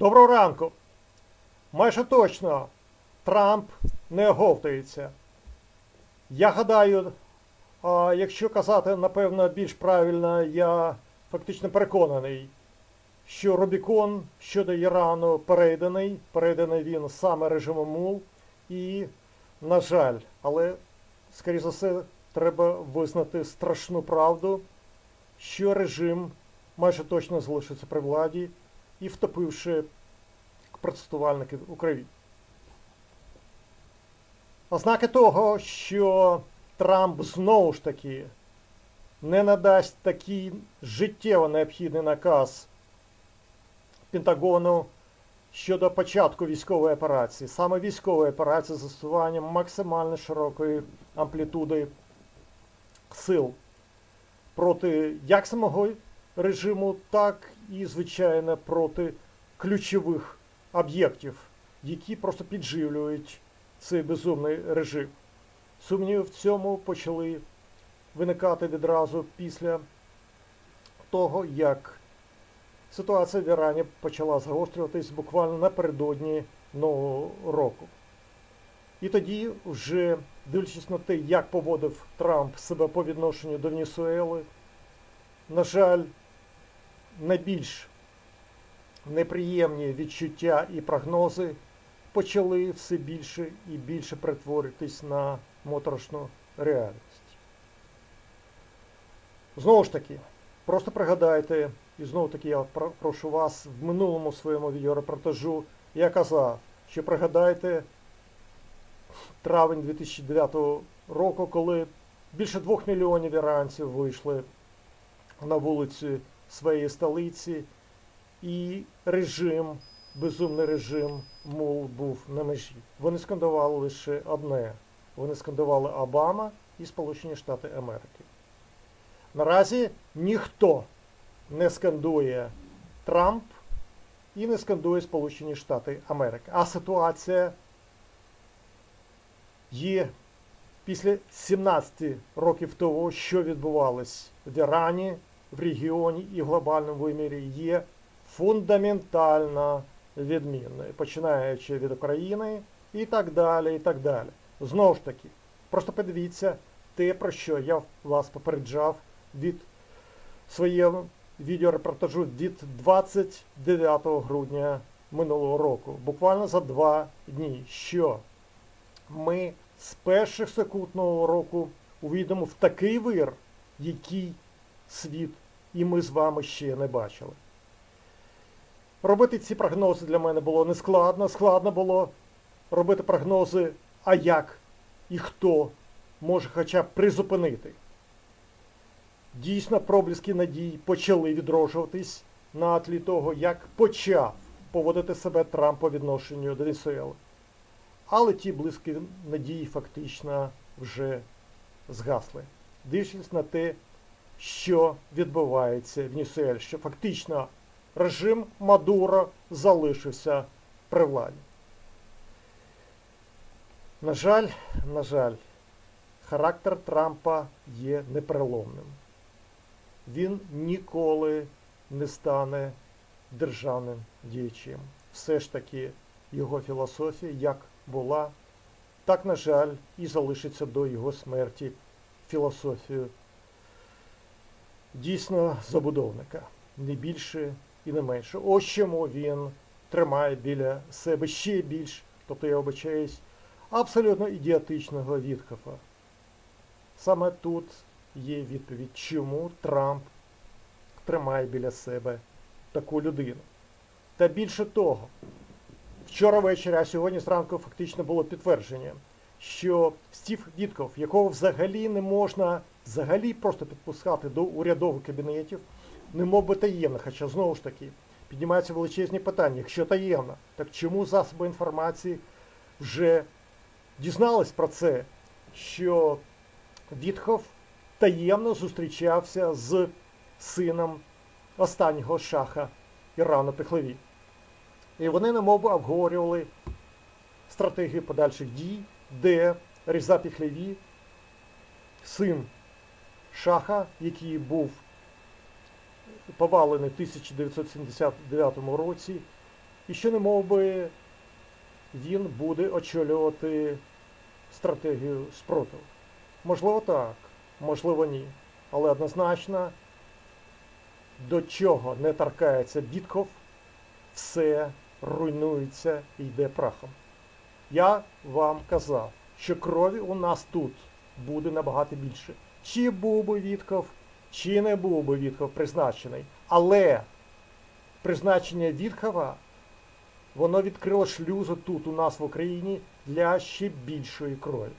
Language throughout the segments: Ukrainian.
Доброго ранку. Майже точно Трамп не оговтується. Я гадаю, а якщо казати, напевно, більш правильно, я фактично переконаний, що Рубікон щодо Ірану перейдений, перейдений він саме режимом МУЛ. І, на жаль, але, скоріше за все, треба визнати страшну правду, що режим майже точно залишиться при владі і втопивши протестувальників у крові. Ознаки того, що Трамп знову ж таки не надасть такий життєво необхідний наказ Пентагону щодо початку військової операції, саме військової операції з застосуванням максимально широкої амплітуди сил проти як самого режиму, так і, звичайно, проти ключових об'єктів, які просто підживлюють цей безумний режим. Сумніви в цьому почали виникати відразу після того, як ситуація в Ірані почала загострюватись буквально напередодні Нового року. І тоді, вже дивлячись на те, як поводив Трамп себе по відношенню до Венесуели, на жаль, найбільш неприємні відчуття і прогнози почали все більше і більше перетворитись на моторошну реальність. Знову ж таки, просто пригадайте, і знову таки я прошу вас в минулому своєму відеорепортажу я казав, що пригадайте травень 2009 року, коли більше двох мільйонів іранців вийшли на вулиці своєї столиці, і режим, безумний режим МУЛ був на межі. Вони скандували лише одне. Вони скандували Обама і Сполучені Штати Америки. Наразі ніхто не скандує Трамп і не скандує Сполучені Штати Америки. А ситуація є після 17 років того, що відбувалось в Ірані, в регіоні і в глобальному вимірі, є фундаментально відмінною, починаючи від України і так далі. і так далі. Знову ж таки, просто подивіться те, про що я вас попереджав від своєму відеорепортажу від 29 грудня минулого року, буквально за два дні, що ми з перших секунд нового року увійдемо в такий вир, який світ і ми з вами ще не бачили. Робити ці прогнози для мене було не складно. Було робити прогнози, а як і хто може хоча б призупинити. Дійсно, проблиски надій почали відроджуватись на тлі того, як почав поводити себе Трамп по відношенню до Венесуели. Але ті близькі надії фактично вже згасли. Дивлячись на те, що відбувається в Венесуелі, що фактично режим Мадуро залишився при владі. На жаль, на жаль, характер Трампа є непереломним. Він ніколи не стане державним діячем. Все ж таки його філософія як була, так, на жаль, і залишиться до його смерті філософією дійсно забудовника. Не більше і не менше. Ось чому він тримає біля себе ще більш, тобто я обичаюсь, абсолютно ідіотичного відхофа. Саме тут є відповідь, чому Трамп тримає біля себе таку людину. Та більше того, вчора ввечері, а сьогодні зранку фактично було підтвердження, що Стів Вітков, якого взагалі не можна взагалі просто підпускати до урядових кабінетів, не мов би таємно, хоча знову ж таки піднімаються величезні питання. Якщо таємно, так чому засоби інформації вже дізнались про це, що Вітхов таємно зустрічався з сином останнього шаха Ірану Пехлеві. І вони немов би обговорювали стратегію подальших дій, де Різа Пехлеві, син шаха, який був повалений в 1979 році, і що не мов би він буде очолювати стратегію спротиву. Можливо, так, можливо, ні. Але однозначно, до чого не торкається Бітков, все руйнується і йде прахом. Я вам казав, що крові у нас тут буде набагато більше. Чи був би Вітков, чи не був би Вітков призначений. Але призначення Віткова, воно відкрило шлюзу тут у нас в Україні для ще більшої крові.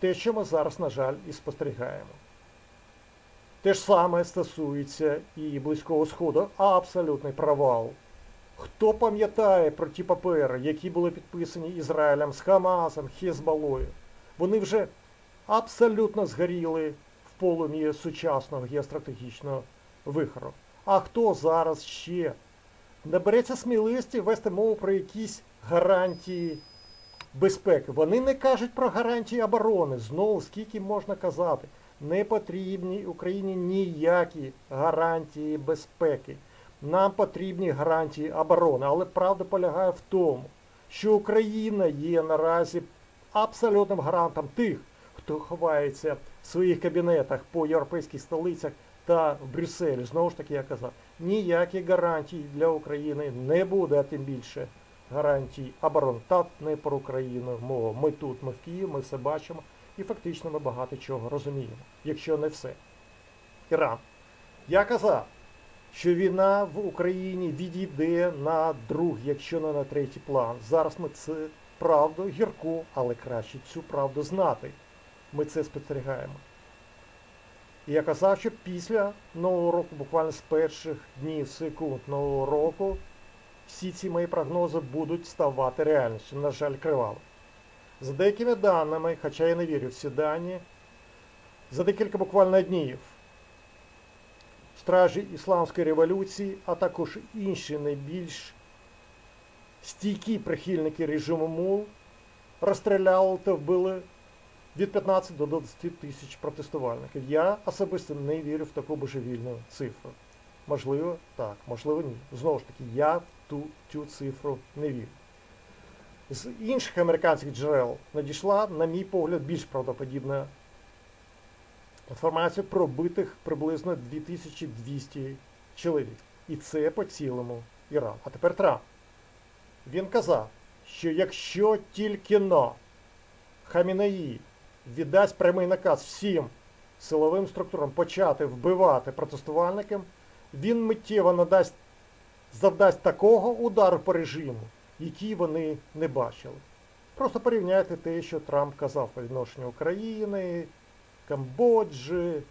Те, що ми зараз, на жаль, і спостерігаємо. Те ж саме стосується і Близького Сходу. Абсолютний провал. Хто пам'ятає про ті папери, які були підписані Ізраїлем з Хамасом, Хезбалою? Вони вже абсолютно згоріли в полум'ї сучасного геостратегічного вихору. А хто зараз ще набереться сміливості вести мову про якісь гарантії безпеки? Вони не кажуть про гарантії оборони. Знову скільки можна казати? Не потрібні Україні ніякі гарантії безпеки. Нам потрібні гарантії оборони. Але правда полягає в тому, що Україна є наразі абсолютним гарантом тих, хто ховається в своїх кабінетах по європейських столицях та в Брюсселі. Знову ж таки, я казав, ніяких гарантій для України не буде, а тим більше гарантій оборони. Так не про Україну мова. Ми тут, ми в Києві, ми все бачимо і фактично ми багато чого розуміємо, якщо не все. Іран. Я казав, що війна в Україні відійде на другий, якщо не на третій план. Зараз ми це правду гірку, але краще цю правду знати. Ми це спостерігаємо. І я казав, що після Нового року, буквально з перших днів секунд Нового року, всі ці мої прогнози будуть ставати реальністю, на жаль, криваво. За деякими даними, хоча я не вірю в ці дані, за декілька буквально днів стражі Ісламської революції, а також інші найбільш стійкі прихильники режиму МУЛ розстріляли та вбили від 15 до 20 тисяч протестувальників. Я особисто не вірю в таку божевільну цифру. Можливо, так, можливо, ні. Знову ж таки, я ту, цю цифру не вірю. З інших американських джерел надійшла, на мій погляд, більш правдоподібна інформація про битих приблизно 2200 чоловік. І це по цілому Іран. А тепер Трамп. Він казав, що якщо тільки но Хамінаї віддасть прямий наказ всім силовим структурам почати вбивати протестувальників, він миттєво надасть, завдасть такого удару по режиму, який вони не бачили. Просто порівняйте те, що Трамп казав по відношенню України, Камбоджі,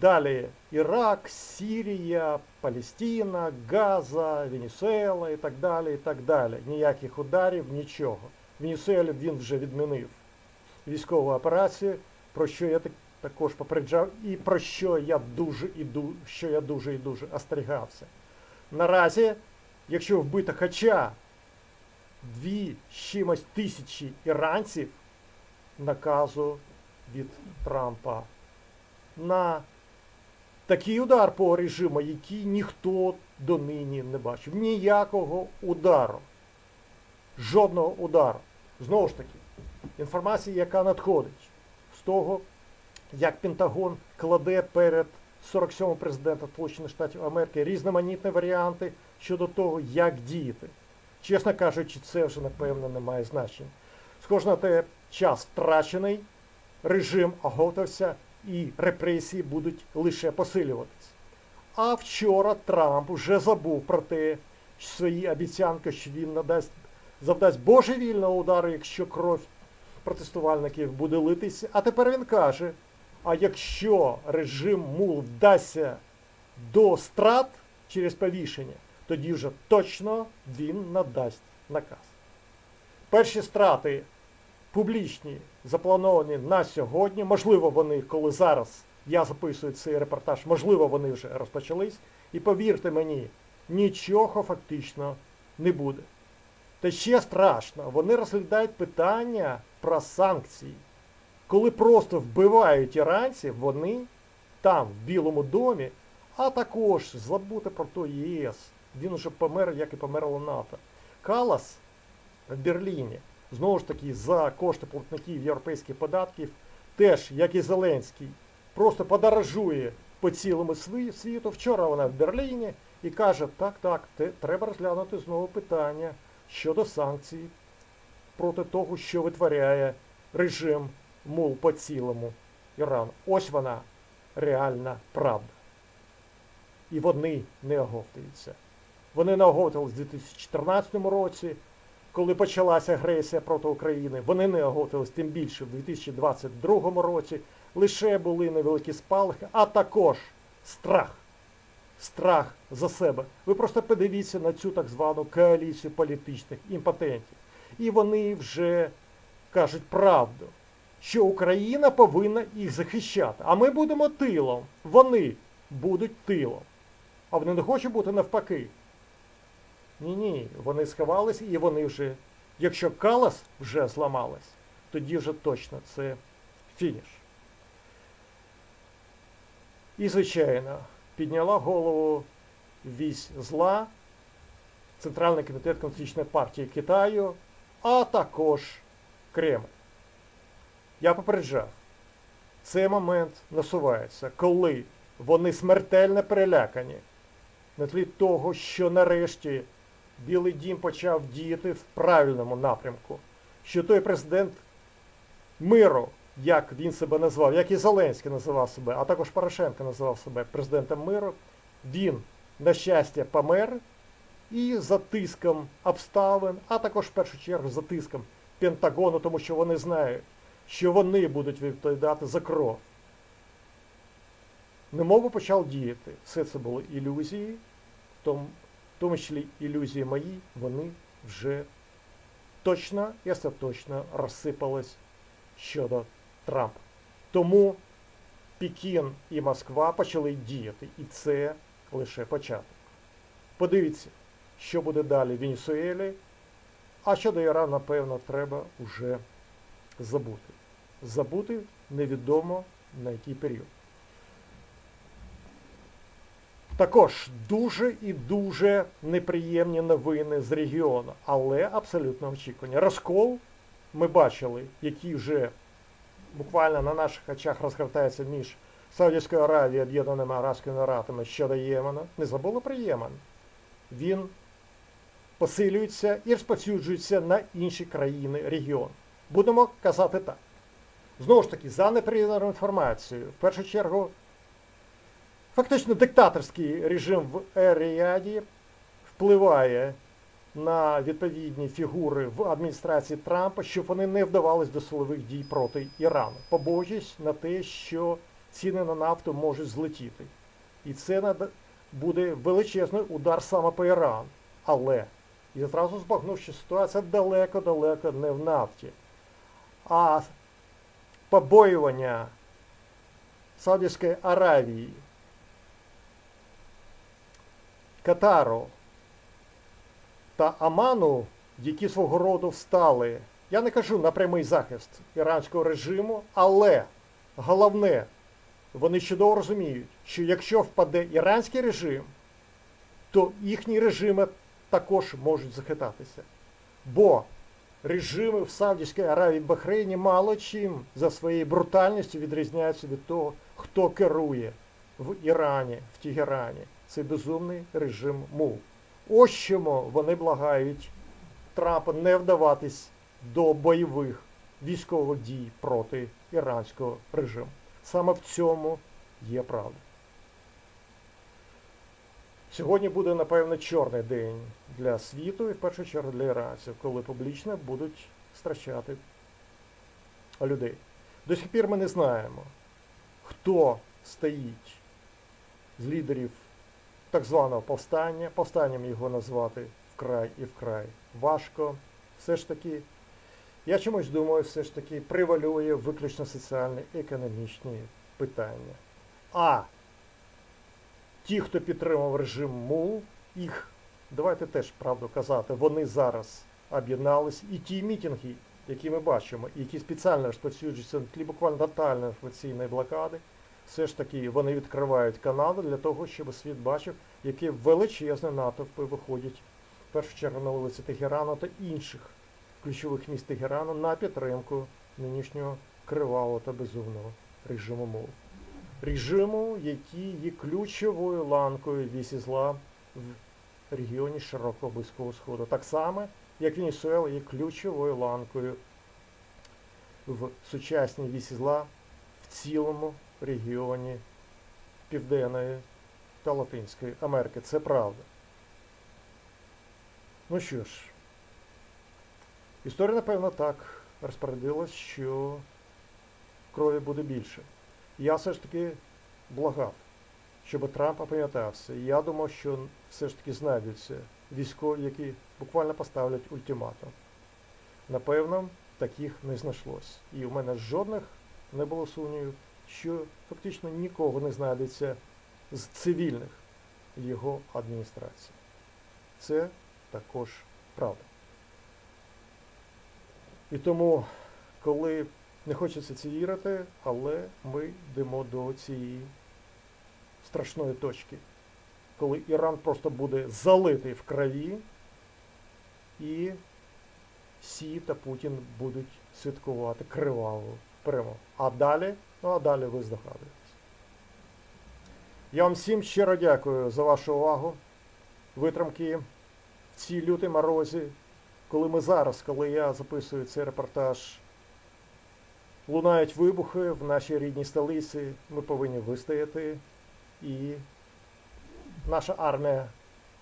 далі Ірак, Сірія, Палестина, Газа, Венесуела і так далі. і так далі. Ніяких ударів, нічого. Венесуелі він вже відмінив військову операцію, про що я так, також попереджав, і про що я дуже і ду, що я дуже і дуже остерігався. Наразі, якщо вбито хоча дві чимось тисячі іранців, наказу від Трампа на такий удар по режиму, який ніхто донині не бачив. Ніякого удару. Жодного удару. Знову ж таки, інформація, яка надходить з того, як Пентагон кладе перед 47-м президентом Сполучених Штатів Америки різноманітні варіанти щодо того, як діяти. Чесно кажучи, це вже, напевно, не має значення. Схоже на те, час втрачений, режим оговтався і репресії будуть лише посилюватись. А вчора Трамп вже забув про те, що свої обіцянки, що він надасть, завдасть божевільного удару, якщо кров протестувальників буде литися. А тепер він каже, а якщо режим МУЛ вдасться до страт через повішення, тоді вже точно він надасть наказ. Перші страти публічні, заплановані на сьогодні. Можливо, вони, коли зараз я записую цей репортаж, можливо, вони вже розпочались. І повірте мені, нічого фактично не буде. Та ще страшно, вони розглядають питання про санкції. Коли просто вбивають іранців, вони там, в Білому домі, а також забути про той ЄС. Він уже помер, як і померло НАТО. Калас в Берліні, знову ж таки, за кошти платників європейських податків, теж, як і Зеленський, просто подорожує по цілому світу. Вчора вона в Берліні і каже, так, так, треба розглянути знову питання щодо санкцій проти того, що витворяє режим мул по цілому Ірану. Ось вона реальна правда. І вони не оговтуються. Вони не оговтувалися в 2014 році, коли почалася агресія проти України. Вони не оговтувалися тим більше в 2022 році. Лише були невеликі спалахи, а також страх. Страх за себе. Ви просто подивіться на цю так звану коаліцію політичних імпотентів. І вони вже кажуть правду, що Україна повинна їх захищати. А ми будемо тилом. Вони будуть тилом. А вони не хочуть бути навпаки. Ні-ні, вони сховались і вони вже, якщо Калас вже зламалась, тоді вже точно це фініш. І, звичайно, підняла голову вісь зла, Центральний комітет Комуністичної партії Китаю, а також Кремль. Я попереджав, цей момент насувається, коли вони смертельно перелякані на тлі того, що нарешті Білий дім почав діяти в правильному напрямку, що той президент миру, як він себе назвав, як і Зеленський називав себе, а також Порошенко називав себе президентом миру, він, на щастя, помер і за тиском обставин, а також в першу чергу за тиском Пентагону, тому що вони знають, що вони будуть відповідати за кров. Немов почав діяти. Все це були ілюзії, в тому, числі ілюзії мої, вони вже точно і остаточно розсипались щодо Трампа. Тому Пекін і Москва почали діяти, і це лише початок. Подивіться, що буде далі в Венесуелі, а щодо Ірану, напевно, треба вже забути. Забути невідомо на який період. Також дуже і дуже неприємні новини з регіону, але абсолютно очікувані. Розкол ми бачили, який вже буквально на наших очах розгортається між Саудівською Аравією Об'єднаними Арабськими Еміратами щодо Ємена. Не забули про Ємен. Він посилюється і розповсюджується на інші країни регіону. Будемо казати так. Знову ж таки, за неприємною інформацією, в першу чергу, фактично диктаторський режим в Ер-Ріаді впливає на відповідні фігури в адміністрації Трампа, щоб вони не вдавались до силових дій проти Ірану, побоюючись на те, що ціни на нафту можуть злетіти. І це буде величезний удар саме по Ірану. Але я зразу збагнув, що ситуація далеко-далеко не в нафті, а побоювання Саудівської Аравії, Катару та Аману, які свого роду встали, я не кажу на прямий захист іранського режиму, але головне, вони чудово розуміють, що якщо впаде іранський режим, то їхні режими також можуть захитатися. Бо режими в Саудівській Аравії Бахрейні мало чим за своєю брутальністю відрізняються від того, хто керує в Ірані, в Тегерані. Це безумний режим МУ. Чому вони благають Трампа не вдаватись до бойових військових дій проти іранського режиму. Саме в цьому є правда. Сьогодні буде, напевно, чорний день для світу і в першу чергу для іранців, коли публічно будуть страчати людей. До сих пір ми не знаємо, хто стоїть з лідерів так званого повстання. Повстанням його назвати вкрай і вкрай важко. Все ж таки, я чомусь думаю, все ж таки превалює виключно соціально-економічні питання. А ті, хто підтримав режим МУЛ, їх, давайте теж правду казати, вони зараз об'єднались. І ті мітинги, які ми бачимо, які спеціально розповсюджуються тлі буквально тотальної інформаційної блокади, все ж таки вони відкривають Канаду для того, щоб світ бачив, які величезні натовпи виходять в першу чергу на вулиці Тегерану та інших ключових міст Тегерану на підтримку нинішнього кривавого та безумного режиму МОВ. Режиму, який є ключовою ланкою вісі зла в регіоні Широкого Близького Сходу. Так само, як Венесуела є ключовою ланкою в сучасній вісі зла в цілому регіоні Південної та Латинської Америки. Це правда. Ну що ж, історія, напевно, так розпорядилась, що крові буде більше. Я все ж таки благав, щоб Трамп опам'ятався. Я думав, що все ж таки знайдуться військові, які буквально поставлять ультиматум. Напевно, таких не знайшлось. І у мене жодних не було сумнівів, що фактично нікого не знайдеться з цивільних його адміністрації. Це також правда. І тому, коли не хочеться це вірити, але ми йдемо до цієї страшної точки, коли Іран просто буде залитий в крові, і Сі та Путін будуть святкувати криваву перемогу. А далі, ну а далі ви здогадуєтесь. Я вам всім щиро дякую за вашу увагу, витримки в цій лютій морозі, коли ми зараз, коли я записую цей репортаж, лунають вибухи в нашій рідній столиці, ми повинні вистояти, і наша армія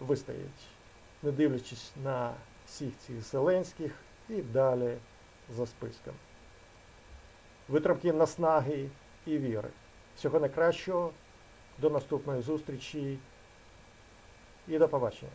вистоїть, не дивлячись на всіх цих Зеленських і далі за списком. Витримки наснаги і віри. Всього найкращого, до наступної зустрічі і до побачення.